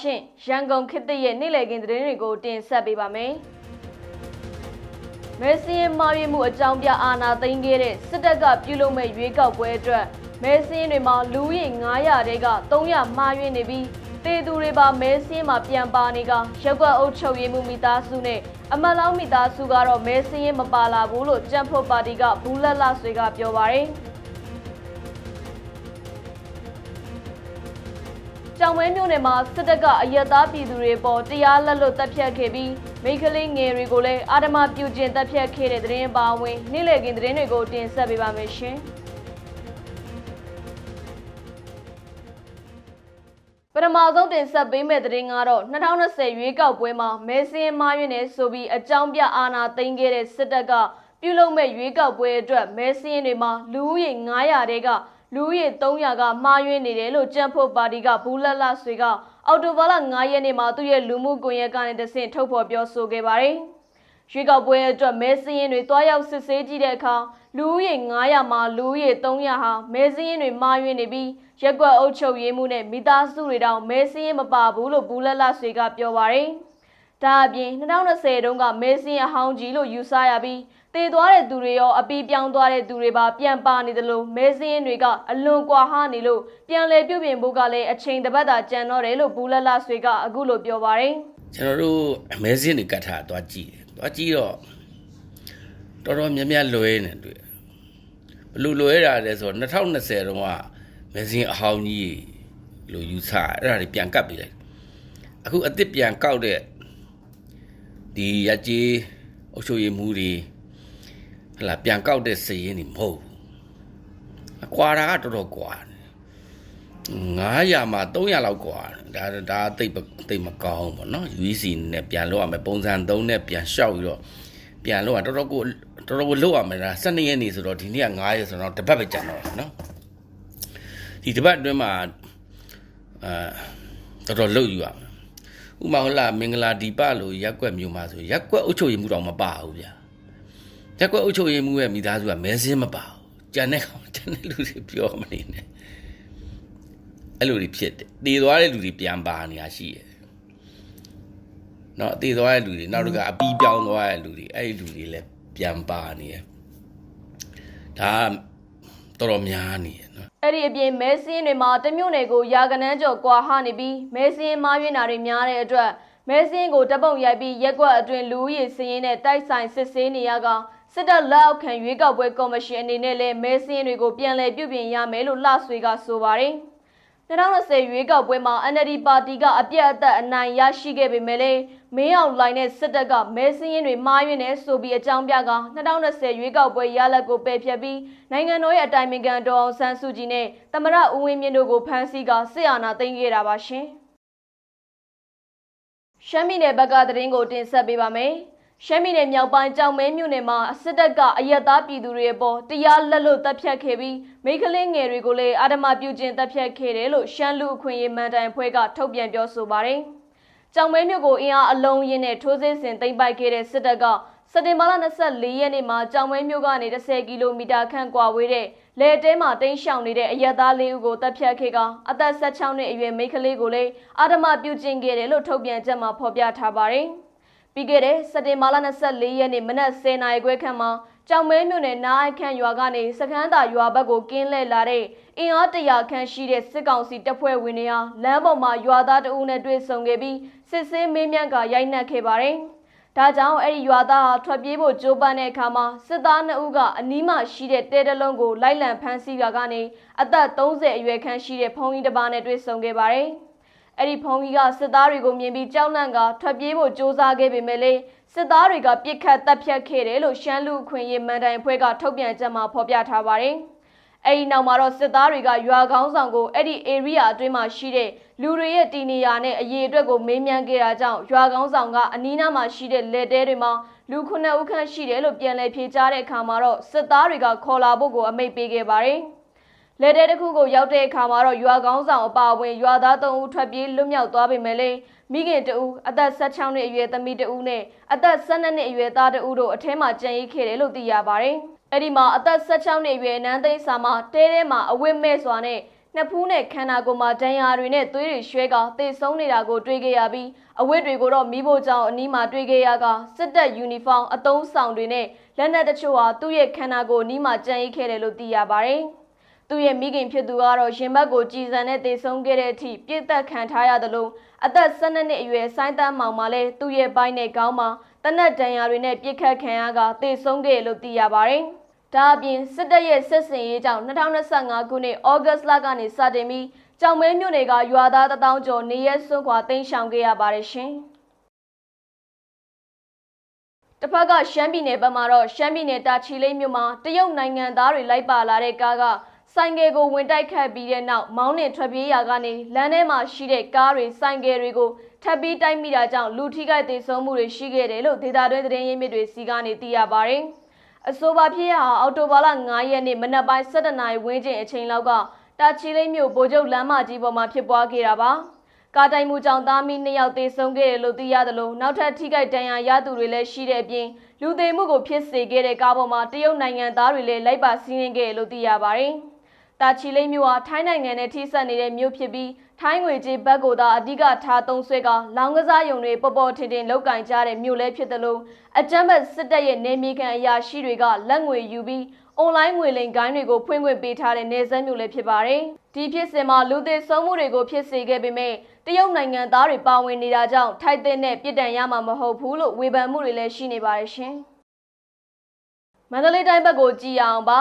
ရှင်ရန်ကုန်ခေတ်သစ်ရဲ့နေ့လည်ခင်းသတင်းတွေကိုတင်ဆက်ပေးပါမယ်မဲစင်းမာရီမှုအကြောင်းပြအာနာသိမ်းခဲ့တဲ့စစ်တပ်ကပြုလုပ်မဲ့ရွေးကောက်ပွဲအတွက်မဲစင်းတွေမှာလူဦးရေ900တဲက300မှားယွင်းနေပြီးတေသူတွေပါမဲစင်းမှာပြန်ပါနေကရက်ကွက်အုပ်ချုပ်ရေးမှုမိသားစုနဲ့အမတ်လောင်းမိသားစုကတော့မဲစင်းရင်မပါလာဘူးလို့ကြံ့ဖို့ပါတီကဘူးလက်လဆွေကပြောပါတယ်။ ကြောင်ဝဲမြို့နယ်မှာစစ်တပ်ကအရက်သားပြည်သူတွေပေါ်တရားလက်လွတ်တပ်ဖြတ်ခဲ့ပြီးမိန်းကလေးငယ်တွေကိုလည်းအာဓမပြုကျင့်တပ်ဖြတ်ခဲ့တဲ့သတင်းအပါအဝင်နေ့လည်ခင်းသတင်းတွေကိုတင်ဆက်ပေးပါမယ်ရှင်။ပထမဆုံးတင်ဆက်ပေးမယ့်သတင်းကတော့2020ရွေးကောက်ပွဲမှာမဲစင်းမားရွေးနေဆိုပြီးအကြောင်းပြအာဏာသိမ်းခဲ့တဲ့စစ်တပ်ကပြုလုပ်မဲ့ရွေးကောက်ပွဲအတွက်မဲစင်းတွေမှာလူဦးရေ900တဲက လူဦးရေ300ကမှားယွင်းနေတယ်လို့ကြံ့ဖို့ပါတီကဘူးလက်လဆွေကအော်တိုဘာလ9ရက်နေ့မှာသူ့ရဲ့လူမှုကွန်ရက်ကနေတဆင့်ထုတ်ဖော်ပြောဆိုခဲ့ပါတယ်။ရွေးကောက်ပွဲအတွက်မဲစင်းရင်တွေတွားရောက်စစ်ဆေးကြည့်တဲ့အခါလူဦးရေ900မှာလူဦးရေ300ဟာမဲစင်းရင်တွေမှားယွင်းနေပြီးရက်ကွက်အုပ်ချုပ်ရေးမှုနဲ့မိသားစုတွေတောင်မဲစင်းရင်မပါဘူးလို့ဘူးလက်လဆွေကပြောပါတယ်။ ဒါအပြင်2020တုန်းကမဲစင်းရဟောင်းကြီးလို့ယူဆရပြီးတည်သွားတဲ့သူတွေရောအပီးပြောင်းသွားတဲ့သူတွေပါပြန်ပါနေတယ်လို့မဲစင်းရင်တွေကအလွန်ကွာဟနေလို့ပြန်လည်ပြုပြင်ဖို့ကလည်းအချိန်တစ်ပတ်သာကြံတော့တယ်လို့ဘူးလက်လဆွေကအခုလိုပြောပါတယ်ကျွန်တော်တို့အမဲစင်းတွေကတ်ထားသွားကြည့်တယ်သွားကြည့်တော့တော်တော်များများလွဲနေတွေ့ဘလို့လွဲတာလဲဆိုတော့2020တုန်းကမဲစင်းအဟောင်းကြီးလို့ယူဆအဲ့ဒါတွေပြန်ကတ်ပြီးလိုက်အခုအစ်စ်ပြန်ကောက်တဲ့ ဒီရကြီးအုပ်ချုပ်ရေးမှုတွေဟလာပြန်ကောက်တဲ့စည်ရင်းတွေမဟုတ်ဘူးအကွာတာကတော်တော်ကွာတယ် 900မှာ300လောက်กว่าဒါဒါတိတ်တိတ်မကောင်းဘူးเนาะ UEC နဲ့ပြန်လောက်ရမယ်ပုံစံ3နဲ့ပြန်လျှောက်ပြီးတော့ပြန်လောက်ရတော်တော်ကိုတော်တော်ကိုလောက်ရမယ်ဒါ12ရက်နေဆိုတော့ဒီနေ့က9ရက်ဆိုတော့တစ်ပတ်ပဲကြံတော့တယ်เนาะဒီတစ်ပတ်အတွင်းမှာအဲတော်တော်လောက်ယူရမယ် ဥမာဟုတ်လားမင်္ဂလာဒီပလို့ရက်ွက်မျိုးမှာဆိုရက်ွက်အုပ်ချုပ်ရေးမှုတောင်မပါဘူးဗျာရက်ွက်အုပ်ချုပ်ရေးမှုရဲ့မိသားစုကမဲစင်းမပါဘူးကြံတဲ့ကောင်ကြံတဲ့လူတွေပြောမနေနဲ့အဲ့လိုတွေဖြစ်တယ်တည်သွားတဲ့လူတွေပြန်ပါနေတာရှိတယ်နော်တည်သွားတဲ့လူတွေနောက်တစ်ခါအပီးပြောင်းသွားတဲ့လူတွေအဲ့ဒီလူတွေလည်းပြန်ပါနေတယ်ဒါ တော်တော်များနေတယ်နော်အဲ့ဒီအပြင်မဲစင်းတွေမှာတမျိုးနယ်ကိုယာကနန်းကျော်ကွာဟနေပြီးမဲစင်းမားရွေးနာတွေများတဲ့အတွက်မဲစင်းကိုတပုံရိုက်ပြီးရက်ကွက်အတွင်လူဦးရေစည်ရင်းနဲ့တိုက်ဆိုင်စစ်ဆေးနေရကစစ်တပ်လက်အောက်ခံရွေးကောက်ပွဲကော်မရှင်အနေနဲ့လည်းမဲစင်းတွေကိုပြန်လည်ပြုပြင်ရမယ်လို့လှဆွေကဆိုပါတယ်။ 2020ရွေးကောက်ပွဲမှာ NLD ပါတီကအပြတ်အသက်အနိုင်ရရှိခဲ့ပေမဲ့လည်းမင်းအောင်လှိုင်နဲ့စစ်တပ်ကမဲစင်းရင်တွေမှားယွင်းနေဆိုပြီးအကြောင်းပြက2020ရွေးကောက်ပွဲရလဒ်ကိုပယ်ဖျက်ပြီးနိုင်ငံတော်ရဲ့အတိုင်ပင်ခံဒေါ်အောင်ဆန်းစုကြည်နဲ့သမရဦးဝင်းမြင့်တို့ကိုဖမ်းဆီးကစစ်အာဏာသိမ်းခဲ့တာပါရှင်။ရှမ်းပြည်နယ်ဘက်ကသတင်းကိုတင်ဆက်ပေးပါမယ်။ ရှမ်းပြည်နယ်မြောက်ပိုင်းကြောင်မဲမြို့နယ်မှာစစ်တပ်ကအရက်သားပြည်သူတွေအပေါ်တရားလက်လွတ်တပ်ဖြတ်ခဲ့ပြီးမိန်းကလေးငယ်တွေကိုလည်းအာဓမပြုကျင့်တပ်ဖြတ်ခဲ့တယ်လို့ရှမ်းလူအခွင့်အရေးမန်တိုင်ဖွဲ့ကထုတ်ပြန်ပြောဆိုပါတယ်။ကြောင်မဲမြို့ကိုအင်အားအလုံးရင်းနဲ့ထိုးစစ်ဆင်သိမ်းပိုက်ခဲ့တဲ့စစ်တပ်ကစက်တင်ဘာလ24ရက်နေ့မှာကြောင်မဲမြို့ကနေ10ကီလိုမီတာခန့်ကွာဝေးတဲ့လေတဲမှာတင်းရှောင်နေတဲ့အရက်သားလေးဦးကိုတပ်ဖြတ်ခဲ့ကအသက်16နှစ်အရွယ်မိန်းကလေးကိုလည်းအာဓမပြုကျင့်ခဲ့တယ်လို့ထုတ်ပြန်ချက်မှာဖော်ပြထားပါတယ်။ ပြီးခဲ့တဲ့စက်တင်ဘာလ24ရက်နေ့မနက်10:00နာရီခွဲခန့်မှာကြောင်မဲမြို့နယ်နားအခန့်ရွာကနေစခန်းသာရွာဘက်ကိုကင်းလှည့်လာတဲ့အင်အားတရာခန့်ရှိတဲ့စစ်ကောင်စီတပ်ဖွဲ့ဝင်တွေဟာလမ်းပေါ်မှာရွာသားတအုပ်နဲ့တွေ့ဆုံခဲ့ပြီးစစ်ဆေးမေးမြန်းကရိုက်နှက်ခဲ့ပါတယ်။ဒါကြောင့်အဲ့ဒီရွာသားဟာထွက်ပြေးဖို့ကြိုးပမ်းတဲ့အခါမှာစစ်သား2ဦးကအနီးမှရှိတဲ့တဲတလုံးကိုလိုက်လံဖမ်းဆီးတာကနေအသက်30အရွယ်ခန့်ရှိတဲ့ဖုန်ကြီးတစ်ပါးနဲ့တွေ့ဆုံခဲ့ပါတယ်။ အဲ့ဒီဖုံကြီးကစစ်သားတွေကိုမြင်ပြီးကြောက်လန့်ကထွက်ပြေးဖို့ကြိုးစားခဲ့ပေမဲ့လေစစ်သားတွေကပြစ်ခတ်တပ်ဖြတ်ခဲ့တယ်လို့ရှမ်းလူအခွင့်အရေးမန်တိုင်ဖွဲ့ကထုတ်ပြန်ချက်မှာဖော်ပြထားပါတယ်။အဲ့ဒီနောက်မှာတော့စစ်သားတွေကရွာကောင်းဆောင်ကိုအဲ့ဒီ area အတွင်းမှာရှိတဲ့လူတွေရဲ့တီနေရာနဲ့အရေးအတွက်ကိုမေးမြန်းခဲ့တာကြောင့်ရွာကောင်းဆောင်ကအနီးနားမှာရှိတဲ့လက်တဲတွေမှာလူခုနှစ်ဦးခန့်ရှိတယ်လို့ပြန်လည်ဖြေကြားတဲ့အခါမှာတော့စစ်သားတွေကခေါ်လာဖို့ကိုအမိန့်ပေးခဲ့ပါတယ်။ လက်တဲတစ်ခုကိုရောက်တဲ့အခါမှာတော့ရွာကောင်းဆောင်အပါအဝင်ရွာသား3ဦးထွက်ပြေးလွတ်မြောက်သွားပေမဲ့လည်းမိခင်တဦးအသက်16နှစ်အရွယ်သမီးတဦးနဲ့အသက်12နှစ်အရွယ်သားတဦးတို့အထဲမှာကြံရိတ်ခဲ့တယ်လို့သိရပါတယ်။အဲ့ဒီမှာအသက်16နှစ်အရွယ်နန်းသိန်းစာမတဲထဲမှာအဝတ်မဲ့စွာနဲ့နှစ်ဖူးနဲ့ခန္ဓာကိုယ်မှာဒဏ်ရာတွေနဲ့သွေးတွေရွှဲကသေဆုံးနေတာကိုတွေ့ခဲ့ရပြီးအဝတ်တွေကိုတော့မိဖို့ကြောင့်အနီးမှာတွေ့ခဲ့ရကစစ်တပ်ယူနီဖောင်းအသုံးဆောင်တွေနဲ့လက်နက်တချို့ဟာသူ့ရဲ့ခန္ဓာကိုယ်အနီးမှာကျန်ရစ်ခဲ့တယ်လို့သိရပါတယ်။ သူ့ရဲ့မိခင်ဖြစ်သူကတော့ရင်ဘတ်ကိုကြည်စံနဲ့သေဆုံးခဲ့တဲ့အထိပြစ်သက်ခံထားရသလိုအသက်12နှစ်အရွယ်ဆိုင်းတန်းမောင်မှလည်းသူ့ရဲ့ဘိုင်းနဲ့ခေါင်းမှာတနက်ဒဏ်ရာတွေနဲ့ပြစ်ခတ်ခံရကသေဆုံးခဲ့တယ်လို့သိရပါတယ်။ဒါအပြင်စစ်တပ်ရဲ့စစ်စင်ရေးကြောင့်2025ခုနှစ်ဩဂတ်လကနေစတင်ပြီးကြောင်မဲမြို့နယ်ကရွာသား1000ကျော်နေရဲစွန့်ခွာတိမ်းရှောင်ခဲ့ရပါတယ်ရှင်။တစ်ဖက်ကရှမ်းပြည်နယ်ဘက်မှာတော့ရှမ်းပြည်နယ်တာချီလိမ့်မြို့မှာတရုတ်နိုင်ငံသားတွေလိုက်ပါလာတဲ့ကားက ဆိုင်ကယ်ကိုဝင်တိုက်ခတ်ပြီးတဲ့နောက်မောင်းနှင်ထွက်ပြေးရာကနေလမ်းထဲမှာရှိတဲ့ကားတွေဆိုင်ကယ်တွေကိုထပ်ပြီးတိုက်မိတာကြောင့်လူထိခိုက်ဒေဆုံးမှုတွေရှိခဲ့တယ်လို့ဒေသတွင်းသတင်းရင်းမြစ်တွေစီကနေသိရပါတယ်။အဆိုပါဖြစ်ရဟာအော်တိုဘာလ9ရက်နေ့မနက်ပိုင်း7:00နာရီဝန်းကျင်အချိန်လောက်ကတာချီလိမ့်မြို့ဗိုလ်ချုပ်လမ်းမကြီးပေါ်မှာဖြစ်ပွားခဲ့တာပါ။ကားတိုင်မှုကြောင့်သားမီးနှစ်ယောက်သေဆုံးခဲ့တယ်လို့သိရတယ်လို့နောက်ထပ်ထိခိုက်ဒဏ်ရာရသူတွေလည်းရှိတဲ့အပြင်လူသေးမှုကိုဖြစ်စေခဲ့တဲ့ကားပေါ်မှာတရုတ်နိုင်ငံသားတွေလည်းလိုက်ပါစီးနင်းခဲ့တယ်လို့သိရပါတယ်။ တာချီလိမ့်မြို့ဟာထိုင်းနိုင်ငံနဲ့ထိစပ်နေတဲ့မြို့ဖြစ်ပြီးထိုင်းငွေကြေးဘက်ကိုသာအဓိကထားသုံးဆွဲကလောင်ကစားယုံတွေပေါ်ပေါ်ထင်ထင်လောက်ကင်ကြတဲ့မြို့လည်းဖြစ်တယ်လို့အကြမ်းဖက်စစ်တပ်ရဲ့နေမြေခံအရာရှိတွေကလက်ငွေယူပြီးအွန်လိုင်းငွေလိမ်ကိုင်းတွေကိုဖွင့်ခွင့်ပေးထားတဲ့နေဆက်မျိုးလည်းဖြစ်ပါတယ်။ဒီဖြစ်စဉ်မှာလူသေးဆုံးမှုတွေကိုဖြစ်စေခဲ့ပေမဲ့တရုတ်နိုင်ငံသားတွေပါဝင်နေတာကြောင့်ထိုက်တဲ့နဲ့ပြည်တံရမှာမဟုတ်ဘူးလို့ဝေဖန်မှုတွေလည်းရှိနေပါတယ်ရှင်။မန္တလေးတိုင်းဘက်ကိုကြည်အောင်ပါ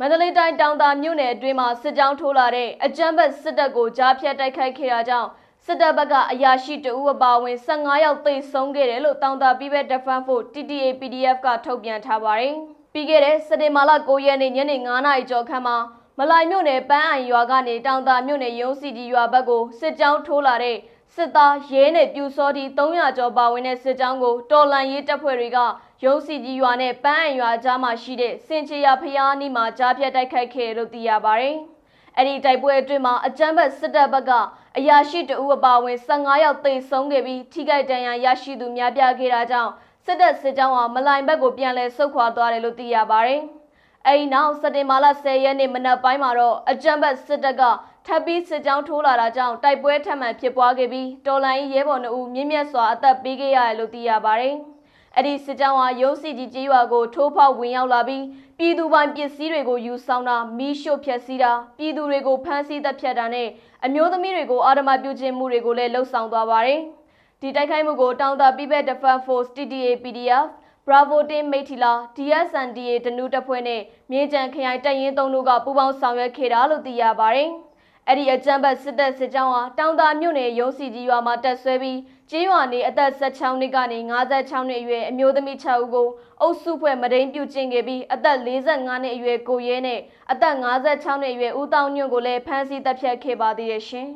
မန္တလေးတိုင်းတောင်သာမြို့နယ်အတွင်းမှာစစ်ကြောင်းထိုးလာတဲ့အကြမ်းဖက်စစ်တပ်ကိုကြားဖြတ်တိုက်ခိုက်ခဲ့တာကြောင့်စစ်တပ်ဘက်ကအရာရှိတအူအပါဝင်15ယောက်သေဆုံးခဲ့တယ်လို့တောင်သာ People Defense Force TTA PDF ကထုတ်ပြန်ထားပါတယ်။ပြီးခဲ့တဲ့စက်တင်ဘာလ9ရက်နေ့ညနေ9:00နာရီကျော်ခန့်မှာမလိုင်မြို့နယ်ပန်းအိုင်ရွာကနေတောင်သာမြို့နယ်ရုံးစီတီရွာဘက်ကိုစစ်ကြောင်းထိုးလာတဲ့ စစ်သားရဲနဲ့ပြူစောတီ300ကျော်ပါဝင်တဲ့စစ်ကြောင်းကိုတော်လန်ရေးတပ်ဖွဲ့တွေကရုံးစီကြီးရွာနဲ့ပန်းအိုင်ရွာကြားမှာရှိတဲ့စင်ချေရဖျားနီးမှာကြားဖြတ်တိုက်ခိုက်ခဲ့လို့သိရပါတယ်။အဲ့ဒီတိုက်ပွဲအတွင်းမှာအကြမ်းဖက်စစ်တပ်ဘက်ကအရာရှိတအူအပါဝင်15ယောက်သေဆုံးခဲ့ပြီးထိခိုက်ဒဏ်ရာရရှိသူများပြားခဲ့တာကြောင့်စစ်တပ်စစ်ကြောင်းဟာမလိုင်ဘက်ကိုပြန်လည်ဆုတ်ခွာသွားတယ်လို့သိရပါတယ်။အဲဒီနောက်စက်တင်ဘာလ10ရက်နေ့မနက်ပိုင်းမှာတော့အကြမ်းဖက်စစ်တပ်က ထပ်ပြီးစစ်ကြောင်းထိုးလာတာကြောင့်တိုက်ပွဲထပ်မံဖြစ်ပွားခဲ့ပြီးတော်လိုင်းရဲဘော်နှုတ်မြင့်မြတ်စွာအသက်ပေးခဲ့ရတယ်လို့သိရပါတယ်။အဲ့ဒီစစ်ကြောင်းဟာရုံးစီကြီးကျေးရွာကိုထိုးဖောက်ဝင်ရောက်လာပြီးပြည်သူပိုင်ပစ္စည်းတွေကိုယူဆောင်တာမီးရှို့ဖျက်ဆီးတာပြည်သူတွေကိုဖမ်းဆီးတပ်ဖြတ်တာနဲ့အမျိုးသမီးတွေကိုအာဓမပြုခြင်းမှုတွေကိုလည်းလှုပ်ဆောင်သွားပါတယ်။ဒီတိုက်ခိုက်မှုကိုတောင်တာ People Defense Force TTA PDF Bravo Team Meithila DSNDA တနူးတပ်ဖွဲ့နဲ့မြေကြံခရိုင်တပ်ရင်းသုံးတို့ကပူးပေါင်းဆောင်ရွက်ခဲ့တာလို့သိရပါတယ်။ အဲ့ဒီအကြမ်းဖက်စစ်တပ်စစ်ကြောင်းဟာတောင်တာမြို့နယ်ရုံးစီကြီးရွာမှာတက်ဆွဲပြီးကျေးရွာနေအသက်16နှစ်ကနေ56နှစ်အရွယ်အမျိုးသမီး6ဦးကိုအုပ်စုဖွဲ့မဒိန်ပြုကျင့်ခဲ့ပြီးအသက်45နှစ်အရွယ်ကိုရဲနဲ့အသက်56နှစ်အရွယ်ဦးတောင်းညွန့်ကိုလည်းဖမ်းဆီးတပ်ဖြတ်ခဲ့ပါသေးရဲ့ရှင်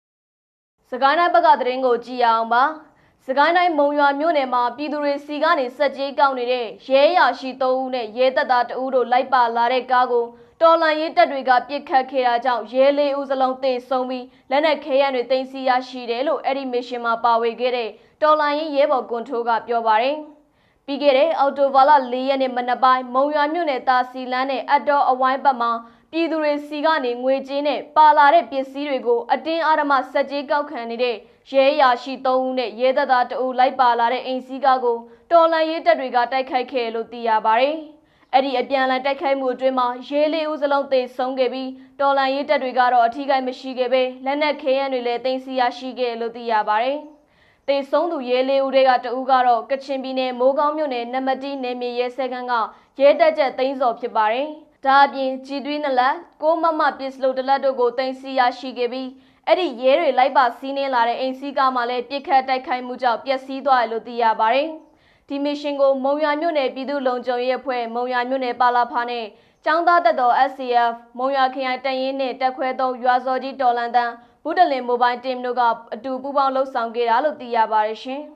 ။စကိုင်းတိုင်းဘက်ကသတင်းကိုကြည့်အောင်ပါ။စကိုင်းတိုင်းမုံရွာမြို့နယ်မှာပြည်သူတွေစီကနေစက်ကြီးကောက်နေတဲ့ရဲရရှိ3ဦးနဲ့ရဲတပ်သား2ဦးတို့လိုက်ပါလာတဲ့ကားကို တော်လန်ရေးတပ်တွေကပြစ်ခတ်ခဲ့တာကြောင့်ရဲလေးဦးစလုံးသေဆုံးပြီးလက်နက်ခဲယမ်းတွေတင်စီရရှိတယ်လို့အဲ့ဒီမစ်ရှင်မှာပါဝင်ခဲ့တဲ့တော်လန်ရေးရဲဘော်ကွန်ထိုးကပြောပါတယ်။ပြီးခဲ့တဲ့အော်တိုဘာလ၄ရက်နေ့မနက်ပိုင်းမုံရွာမြို့နယ်တာစီလန်းနဲ့အတော်အဝိုင်းဘက်မှာပြည်သူတွေစီကနေငွေကြေးနဲ့ပါလာတဲ့ပစ္စည်းတွေကိုအတင်းအဓမ္မစက်ကြီးကောက်ခံနေတဲ့ရဲရာရှိ၃ဦးနဲ့ရဲတပ်သား2ဦးလိုက်ပါလာတဲ့အိမ်စီးကားကိုတော်လန်ရေးတပ်တွေကတိုက်ခိုက်ခဲ့လို့သိရပါတယ်။ အဲ့ဒီအပြန်အလှန်တိုက်ခိုက်မှုအတွင်းမှာရဲလေးဦးစလုံးသေဆုံးခဲ့ပြီးတော်လန်ရေးတပ်တွေကတော့အထီးကိုက်မရှိခဲ့ပဲလက်နက်ခဲယမ်းတွေလည်းတင်စီရရှိခဲ့လို့သိရပါတယ်။တေဆုံးသူရဲလေးဦးတွေကတဦးကတော့ကချင်ပြည်နယ်မိုးကောင်းမြို့နယ်နမတီနယ်မြေရဲစခန်းကရဲတပ်ချက်သိန်းစော်ဖြစ်ပါတယ်။ဒါအပြင်ကြည်သွေးနလက်ကိုမမပစ္စလိုတလက်တို့ကိုတင်စီရရှိခဲ့ပြီးအဲ့ဒီရဲတွေလိုက်ပါစီးနှင်းလာတဲ့အိမ်စီးကားမှလည်းပြစ်ခတ်တိုက်ခိုက်မှုကြောင့်ပျက်စီးသွားတယ်လို့သိရပါတယ်။ ဒီမစ်ရှင်ကိုမုံရွာမြို့နယ်ပြည်သူ့လုံခြုံရေးအဖွဲ့မုံရွာမြို့နယ်ပါလာဖာနဲ့ចောင်းသားတက်တော် SCF မုံရွာခရိုင်တန်ရင်နဲ့တက်ခွဲသုံးရွာစော်ကြီးတော်လန်တန်းဘုဒ္ဓလင်မိုဘိုင်းတင်တို့ကအတူပူးပေါင်းလှုပ်ဆောင်ခဲ့တာလို့သိရပါတယ်ရှင်။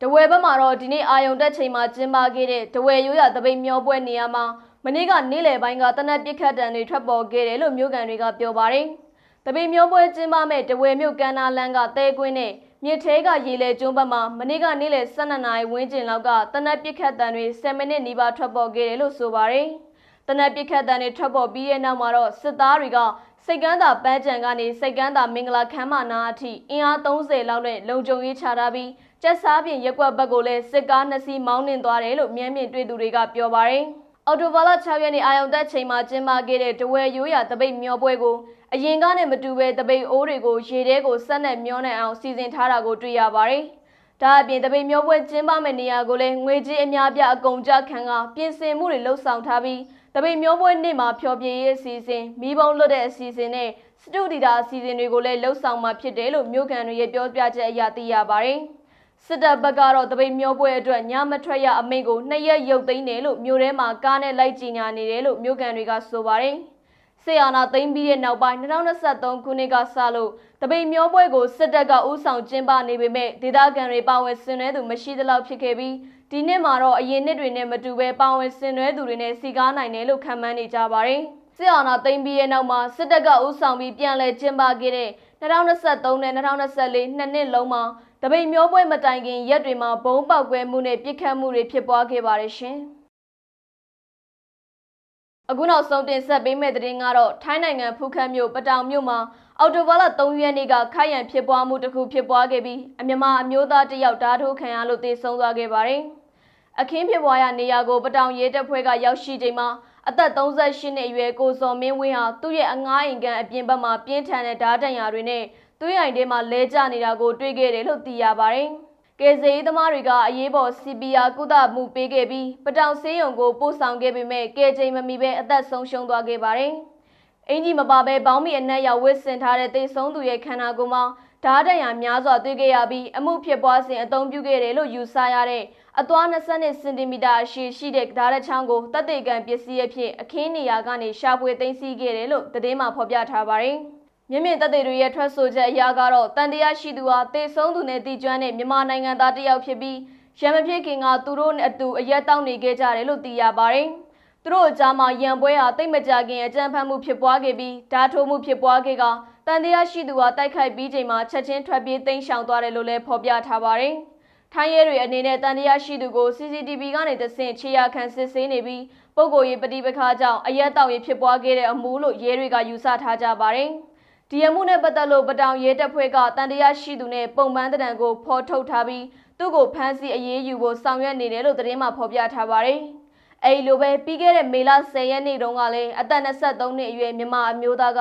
တဝယ်ဘက်မှာတော့ဒီနေ့အာယုံတက်ချိန်မှာကျင်းပခဲ့တဲ့တဝယ်ရိုးရတပိတ်မျောပွဲနေရာမှာမနေ့ကနေ့လယ်ပိုင်းကတနက်ပစ်ခတ်တံတွေထွက်ပေါ်ခဲ့တယ်လို့မြို့ကန်တွေကပြောပါတယ်။တပိတ်မျောပွဲကျင်းပမဲ့တဝယ်မြို့ကန်နာလန်းကတဲကွင်းနဲ့ မြစ်သေးကရေလေကျွန်းဘက်မှာမနေ့ကနေ့လယ်12နာရီဝန်းကျင်လောက်ကတနက်ပစ်ခတ်တံတွေ10မိနစ်နီးပါးထွက်ပေါ်ခဲ့တယ်လို့ဆိုပါတယ်။တနက်ပစ်ခတ်တန်တွေထွက်ပေါ်ပြီးတဲ့နောက်မှာတော့စစ်သားတွေကစိတ်ကမ်းသာပန်းချံကနေစိတ်ကမ်းသာမင်္ဂလာခမ်းမနာအထိအင်အား30လောက်နဲ့လုံခြုံရေးချထားပြီးကျက်စားပြင်ရက်ကွက်ဘက်ကိုလည်းစစ်ကားနှစ်စီးမောင်းနှင်သွားတယ်လို့မျက်မြင်တွေ့သူတွေကပြောပါတယ်။အော်တိုဘာလ6ရက်နေ့အာယုံတက်ချိန်မှာကျင်းပခဲ့တဲ့တဝဲရိုးရာတပိတ်မျောပွဲကို အရင်ကနဲ့မတူဘဲတပိတ်အိုးတွေကိုရေထဲကိုဆက်နဲ့မျောနေအောင်စီစဉ်ထားတာကိုတွေ့ရပါတယ်။ဒါအပြင်တပိတ်မျောပွဲကျင်းပမယ့်နေရာကိုလည်းငွေကြေးအများပြအကုန်ကြခံကပြင်ဆင်မှုတွေလှုပ်ဆောင်ထားပြီးတပိတ်မျောပွဲနေ့မှာဖျော်ဖြေရေးအစီအစဉ်မိဘုံလွတ်တဲ့အစီအစဉ်နဲ့စတူဒီတာအစီအစဉ်တွေကိုလည်းလှုပ်ဆောင်မှာဖြစ်တယ်လို့မြို့ကန်တွေရဲ့ပြောပြချက်အရသိရပါတယ်။စစ်တပ်ဘက်ကတော့တပိတ်မျောပွဲအတွက်ညမထွက်ရအမိန့်ကိုနှစ်ရက်ရုပ်သိမ်းတယ်လို့မြို့ထဲမှာကားနဲ့လိုက်ကြီးညာနေတယ်လို့မြို့ကန်တွေကဆိုပါတယ်။ ဆေးအာနာသိမ်းပြီးတဲ့နောက်ပိုင်း2023ခုနှစ်ကစလို့တပိတ်မျောပွဲကိုစစ်တပ်ကဥဆောင်ကျင်းပနေပေမဲ့ဒေသခံတွေပါဝင်ဆင်နွှဲသူမရှိသလောက်ဖြစ်ခဲ့ပြီးဒီနှစ်မှာတော့အရင်နှစ်တွေနဲ့မတူဘဲပါဝင်ဆင်နွှဲသူတွေနဲ့စီကားနိုင်တယ်လို့ခန့်မှန်းနေကြပါတယ်။စစ်အာဏာသိမ်းပြီးတဲ့နောက်မှာစစ်တပ်ကဥဆောင်ပြီးပြန်လည်ကျင်းပခဲ့တဲ့2023နဲ့2024နှစ်နှစ်လုံးမှာတပိတ်မျောပွဲမတိုင်ခင်ရက်တွေမှာဘုံပေါက်ကွဲမှုနဲ့ပြစ်ခတ်မှုတွေဖြစ်ပွားခဲ့ပါတယ်ရှင်။ အခုနောက်ဆုံးတင်ဆက်ပေးမယ့်သတင်းကတော့ထိုင်းနိုင်ငံဖူးခက်မြို့ပတောင်မြို့မှာအော်တိုဘာလ3ရက်နေ့ကခိုက်ရန်ဖြစ်ပွားမှုတစ်ခုဖြစ်ပွားခဲ့ပြီးအမြမအမျိုးသားတစ်ယောက်ဓာတ်ထိုးခံရလို့သေဆုံးသွားခဲ့ပါတယ်။အခင်းဖြစ်ပွားရနေရာကိုပတောင်ရဲတပ်ဖွဲ့ကရောက်ရှိချိန်မှာအသက်38နှစ်အရွယ်ကိုစော်မင်းဝင်းဟာသူ့ရဲ့အငားအိမ်ကန်အပြင်ဘက်မှာပြင်းထန်တဲ့ဓာတ်တံရတွေနဲ့သွေးအိမ်ထဲမှာလဲကျနေတာကိုတွေ့ခဲ့တယ်လို့သိရပါတယ်။ ကယ်ဆယ်ရေးသမားတွေကအရေးပေါ် CPR ကုသမှုပေးခဲ့ပြီးပတောင်ဆေးရုံကိုပို့ဆောင်ခဲ့ပေမဲ့ကယ်ချိန်မမီပဲအသက်ဆုံးရှုံးသွားခဲ့ပါတယ်။အင်ကြီးမပါဘဲဘောင်းမီအနက်ရောက်ဝစ်စင်ထားတဲ့သေဆုံးသူရဲ့ခန္ဓာကိုယ်မှာဓာတ်တံရများစွာတွေ့ခဲ့ရပြီးအမှုဖြစ်ပွားစဉ်အသုံးပြုခဲ့တယ်လို့ယူဆရတဲ့အသွား20စင်တီမီတာအရှည်ရှိတဲ့ဓာတ်ရချောင်းကိုတပ်တေကန်ပစ္စည်းအဖြစ်အခင်းနေရာကနေရှာဖွေသိမ်းဆည်းခဲ့တယ်လို့သတင်းမှာဖော်ပြထားပါတယ်။ မြင့်မြင့်တပ်တွေရဲ့ထွက်ဆိုချက်အရကတော့တန်တရားရှိသူဟာတေဆုံးသူနဲ့တည်ကျွမ်းတဲ့မြန်မာနိုင်ငံသားတစ်ယောက်ဖြစ်ပြီးရံမဖြစ်ခင်ကသူတို့နဲ့အတူအရက်တောက်နေခဲ့ကြတယ်လို့သိရပါတယ်။သူတို့အကြားမှာရံပွဲဟာတိတ်မကြခင်အကြမ်းဖက်မှုဖြစ်ပွားခဲ့ပြီးဓာတ်ထိုးမှုဖြစ်ပွားခဲ့ကတန်တရားရှိသူဟာတိုက်ခိုက်ပြီးချိန်မှာချက်ချင်းထွက်ပြေးတိမ်းရှောင်သွားတယ်လို့လည်းဖော်ပြထားပါတယ်။ထိုင်းရဲတွေအနေနဲ့တန်တရားရှိသူကို CCTV ကနေတဆင့်ခြေရာခံစစ်ဆေးနေပြီးပုဂ္ဂိုလ်ရေးပဋိပက္ခကြောင့်အရက်တောက်ရေးဖြစ်ပွားခဲ့တဲ့အမှုလို့ရဲတွေကယူဆထားကြပါတယ်။ ဒီအမှုနဲ့ပတ်သက်လို့ပတောင်ရဲတပ်ဖွဲ့ကတန်တရားရှိသူနဲ့ပုံမှန်တံကိုဖော်ထုတ်ထားပြီးသူ့ကိုဖမ်းဆီးအရေးယူဖို့ဆောင်ရွက်နေတယ်လို့သတင်းမှာဖော်ပြထားပါတယ်။အဲဒီလိုပဲပြီးခဲ့တဲ့မေလ10ရက်နေ့တုန်းကလည်းအသက်23နှစ်အရွယ်မြန်မာအမျိုးသားက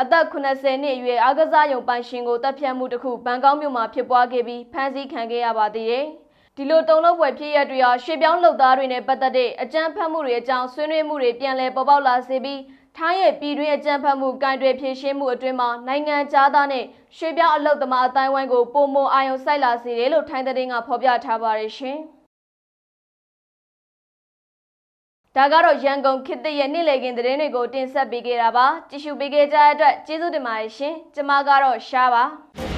အသက်80နှစ်အရွယ်အားကစားရုံပိုင်ရှင်ကိုတပ်ဖြတ်မှုတစ်ခုဘန်ကောက်မြို့မှာဖြစ်ပွားခဲ့ပြီးဖမ်းဆီးခံခဲ့ရပါသေးတယ်။ဒီလိုတုံ့လောက်ပွဲဖြစ်ရတွေဟာရွှေပြောင်းလုပ်သားတွေနဲ့ပတ်သက်တဲ့အကြမ်းဖက်မှုတွေအကြောင်းဆွေးနွေးမှုတွေပြန်လည်ပေါ်ပေါက်လာစေပြီး ထိုင်းရဲ့ပြည်တွင်းအကြမ်းဖက်မှုကင်တွယ်ဖြေရှင်းမှုအတွင်းမှာနိုင်ငံသားနဲ့ရွှေပြောင်းအလုပ်သမားအတိုင်းဝိုင်းကိုပုံမအာရုံစိုက်လာစေတယ်လို့ထိုင်းသတင်းကဖော်ပြထားပါတယ်ရှင်။ဒါကတော့ရန်ကုန်ခေတ်သစ်ရဲ့နေ့လည်ခင်းသတင်းတွေကိုတင်ဆက်ပေးခဲ့တာပါကြည့်ရှုပေးခဲ့ကြတဲ့အတွက်ကျေးဇူးတင်ပါတယ်ရှင်ကျမကတော့ရှားပါ